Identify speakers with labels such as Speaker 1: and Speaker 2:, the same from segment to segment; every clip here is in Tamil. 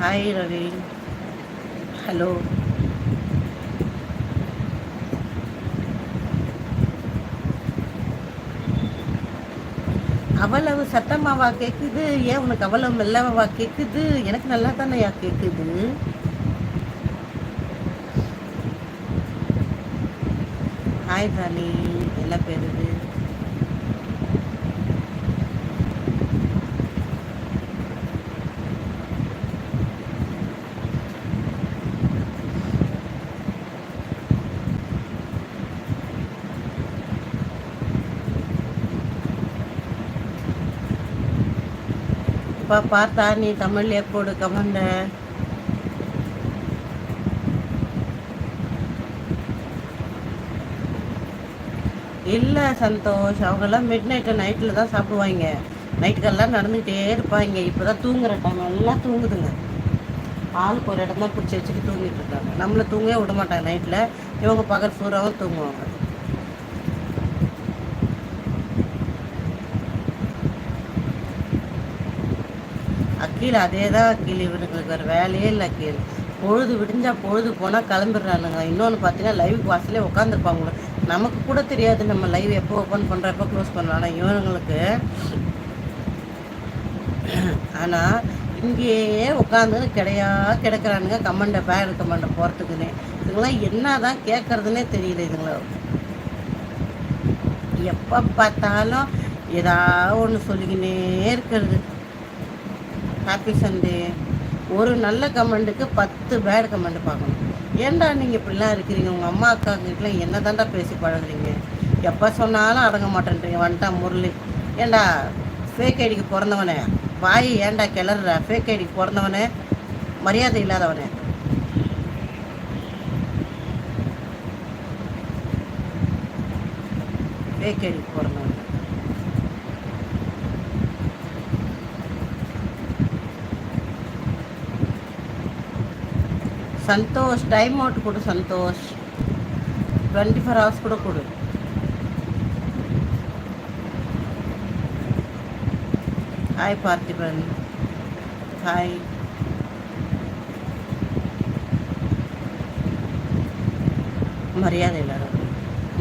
Speaker 1: ஹாய் ரவி ஹலோ அவ்வளவு சத்தமாவா கேட்குது ஏன் உனக்கு அவ்வளவு மெல்லவா கேட்குது எனக்கு நல்லா தானேயா கேட்குது ஹாய் ராணி என்ன பேர் அப்பா பார்த்தா நீ தமிழ் போடு கமெண்ட இல்லை சந்தோஷ் அவங்கெல்லாம் மிட் நைட்டு நைட்டில் தான் சாப்பிடுவாங்க. நைட்டுக்கெல்லாம் நடந்துகிட்டே இருப்பாங்க. இப்போ தான் தூங்குற டைம் எல்லாம் தூங்குதுங்க. ஆளுக்கு ஒரு இடம் தான் பிடிச்சி வச்சுட்டு தூங்கிட்டு இருக்காங்க. நம்மளை தூங்கவே விட மாட்டாங்க. நைட்டில் இவங்க பகல் பூராவும் தூங்குவாங்க. அக்கீழ் அதே தான் அக்கீழ். இவனுங்களுக்கு ஒரு வேலையே இல்லை அக்கீழ். பொழுது விடிஞ்சால் பொழுது போனால் கிளம்பிடுறானுங்க. இன்னொன்று பார்த்தீங்கன்னா லைவுக்கு வாசலே உட்காந்துருப்பாங்க நமக்கு கூட தெரியாது நம்ம லைவ் எப்போ ஓப்பன் பண்ணுறோம் எப்போ க்ளோஸ் பண்ணுறோம் ஆனால் இவனுங்களுக்கு ஆனால் இங்கேயே உட்காந்து கிடையா கிடக்கிறானுங்க. கமெண்டை பேர் கமெண்டை போகிறதுக்குன்னே இதுங்களாம் என்ன தான் கேட்குறதுனே தெரியல இதுங்கள. எப்போ பார்த்தாலும் ஏதாவது ஒன்று சொல்லிக்கினே இருக்கிறது. ஹாப்பி சண்டே ஒரு நல்ல கமெண்ட்டுக்கு பத்து பேட் கமெண்ட் பார்க்கணும். ஏன்டா நீங்கள் இப்படிலாம் இருக்கிறீங்க? உங்கள் அம்மா அக்கா கிட்டலாம் என்ன தாண்டா பேசி பழகுறீங்க? எப்போ சொன்னாலும் அடங்க மாட்டேன்றீங்க. வந்துட்டா முரளி. ஏன்டா ஃபேக் ஐடிக்கு பிறந்தவனே? வாய் ஏன்டா கிளறுற? ஃபேக் ஐடிக்கு பிறந்தவனே? மரியாதை இல்லாதவனே. ஃபேக் ஐடிக்கு பிறந்தவனே. சந்தோஷ் டைம் அவுட் கொடு சந்தோஷ். டுவெண்ட்டி ஃபோர் ஹவர்ஸ் கூட கொடு. ஹாய் பார்த்திபன். ஹாய் மரியாதை இல்லாத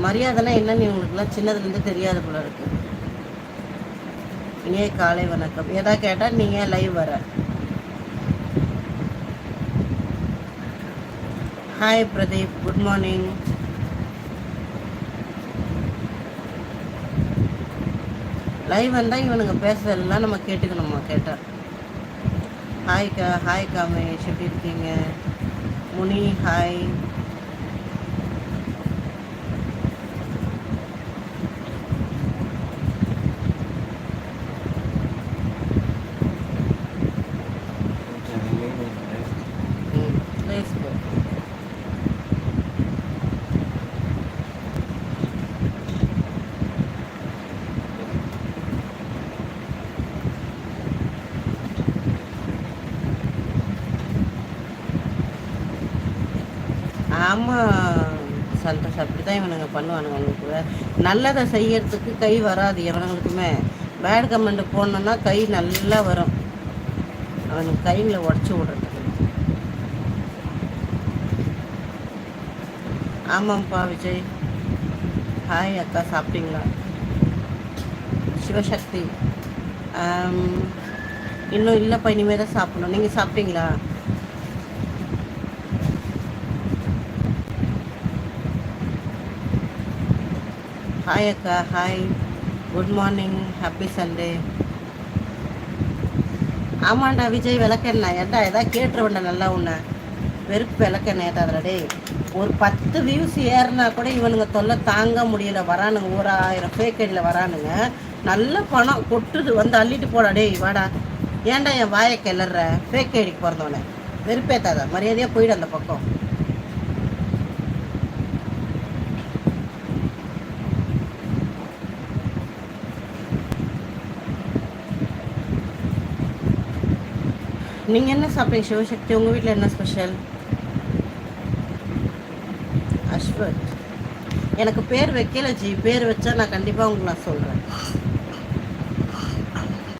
Speaker 1: மரியாதைனா என்னன்னு இவங்களுக்குலாம் சின்னதுலேருந்து தெரியாத போல இருக்கு. இனிய காலை வணக்கம். எதா கேட்டால் நீங்கள் லைவ் வர. Hi Pradeep good morning live வந்தால் இவனுங்க பேசுறதெல்லாம் நம்ம கேட்டுக்கணுமா? கேட்டால் ஹாய் ஹாய் காமேஷ் எப்படி இருக்கீங்க? முனி ஹாய் ஆமாம் சந்தோஷ் அப்படி தான் இவனுங்க பண்ணுவானுங்க அவனுக்கு நல்லதை செய்யறதுக்கு கை வராது இவனுங்களுக்குமே பேட் கமெண்ட் போடணுன்னா கை நல்லா வரும். அவனுக்கு கைங்களை உடச்சி விடுறதுக்கு. ஆமாம்ப்பா விஜய். ஹாய் அக்கா சாப்பிட்டீங்களா? சிவசக்தி. இன்னும் இல்லைப்பா இனிமேல் தான் சாப்பிடணும். நீங்கள் சாப்பிட்டீங்களா? ஹாய் அக்கா hi good morning happy Sunday ஆமாண்டா விஜய் விளக்கெண்ணா ஏண்டா எதாவது கேட்டுருவேண்டா நல்லா உன்னை. வெறுப்பு விளக்கண்ணே ஏட்டாதுடா டேய். ஒரு பத்து வியூஸ் ஏறினா கூட இவனுங்க தொல்லை தாங்க முடியல. வரானுங்க. ஒரு ஆயிரம் ஃபேக்கடியில் வரானுங்க. நல்ல பணம் கொட்டுது. வந்து அள்ளிட்டு போடா டேய். வாடா. ஏன்டா என் வாயை கிளற ஃபேக் ஐடிக்கு பிறந்தவனே வெறுப்பேத்தாதா. மரியாதையாக போயிடு அந்த பக்கம். நீங்கள் என்ன சாப்பிட்டீங்க சிவசக்தி உங்கள் வீட்டில் என்ன ஸ்பெஷல் அஸ்வத். எனக்கு பேர் வைக்கல ஜி. பேர் வச்சா நான் கண்டிப்பாக உங்களுக்கு நான் சொல்கிறேன்